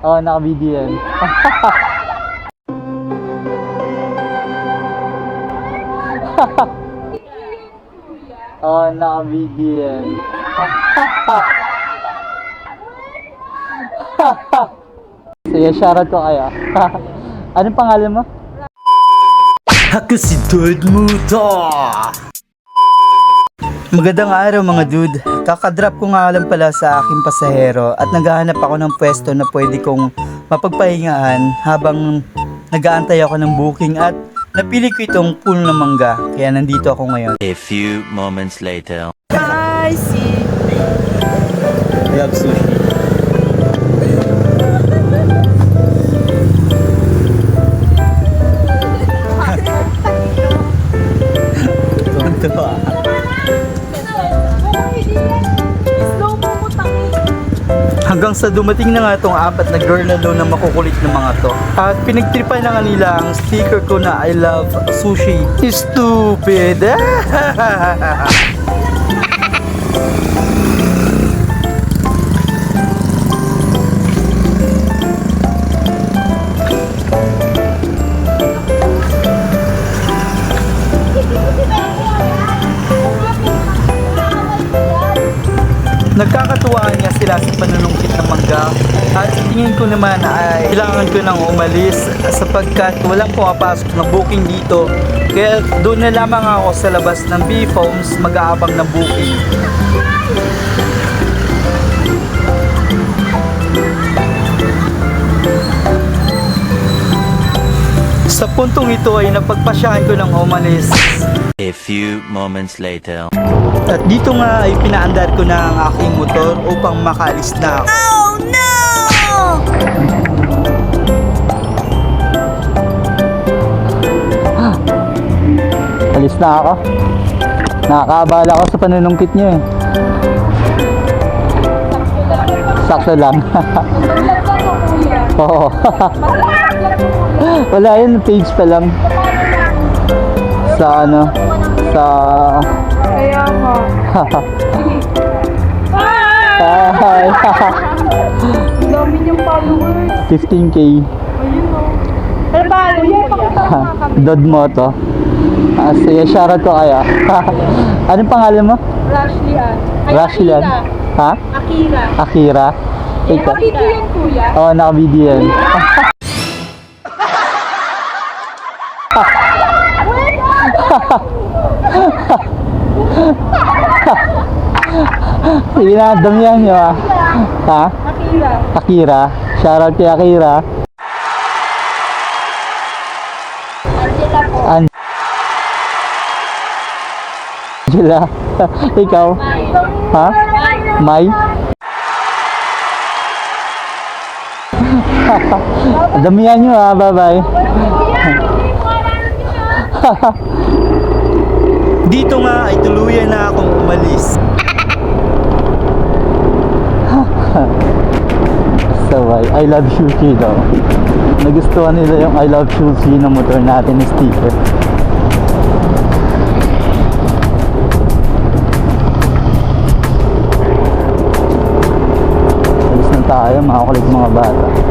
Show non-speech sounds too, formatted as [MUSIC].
Oo, oh, naka-video yan. Oo, [LAUGHS] oh, naka-video yan. [LAUGHS] Sige, shoutout ko kayo. [LAUGHS] Anong pangalan mo? Ako si Dude Muto! Magandang araw mga dude. Kakadrop ko nga lang pala sa aking pasahero at naghahanap ako ng pwesto na pwede kong mapagpahingaan habang nagaantay ako ng booking at napili ko itong pool ng mangga kaya nandito ako ngayon. A few moments later. I see. Love Hanggang sa dumating na nga itong apat na girl na daw na makukulit ng mga to. At pinagtripan na nga nila ang sticker ko na I love sushi. Stupid! [LAUGHS] Nagkakatuwaan nga sila sa panunungkit ng mangga at tingin ko naman ay kailangan ko nang umalis sapagkat walang pumapasok na booking dito kaya doon na lamang ako sa labas ng B-Foams mag-aabang ng booking. Puntong ito ay napagpasyahan ko ng umalis A few moments later. At dito nga ay pinaandar ko na ang aking motor upang makaalis na ako. Oh no! Alis na ako. Nakakaabala ako sa panunungkit niyo eh. Sakto lang. [LAUGHS] Oo. [LAUGHS] [LAUGHS] Wala yun, page pa lang. Sa ano, sa... Kaya nga. [LAUGHS] Hi! [LAUGHS] Ang dami niyang followers. 15k. Ayun o. Pero paano yun? Mo. Dod mo to. Ah, sige, shoutout ko kayo. [LAUGHS] Anong pangalan mo? Rashley Ann. Rashlan. Akira. Ha? Akira. Akira? Eh, Ikaw? video yan kuya. Oo, oh, naka-video yan. Sige na, damihan nyo ah. Ha? Akira. Akira. Shoutout kay Akira. Angela po. Angela. [LAUGHS] Ikaw? Ha? May? [LAUGHS] Damihan nyo ah. Bye-bye. Dito nga ay tuluyan na akong umalis. Sabay. I love sushi daw. Nagustuhan nila yung I love sushi na motor natin ni sticker. Alis na tayo, mga kulit mga bata.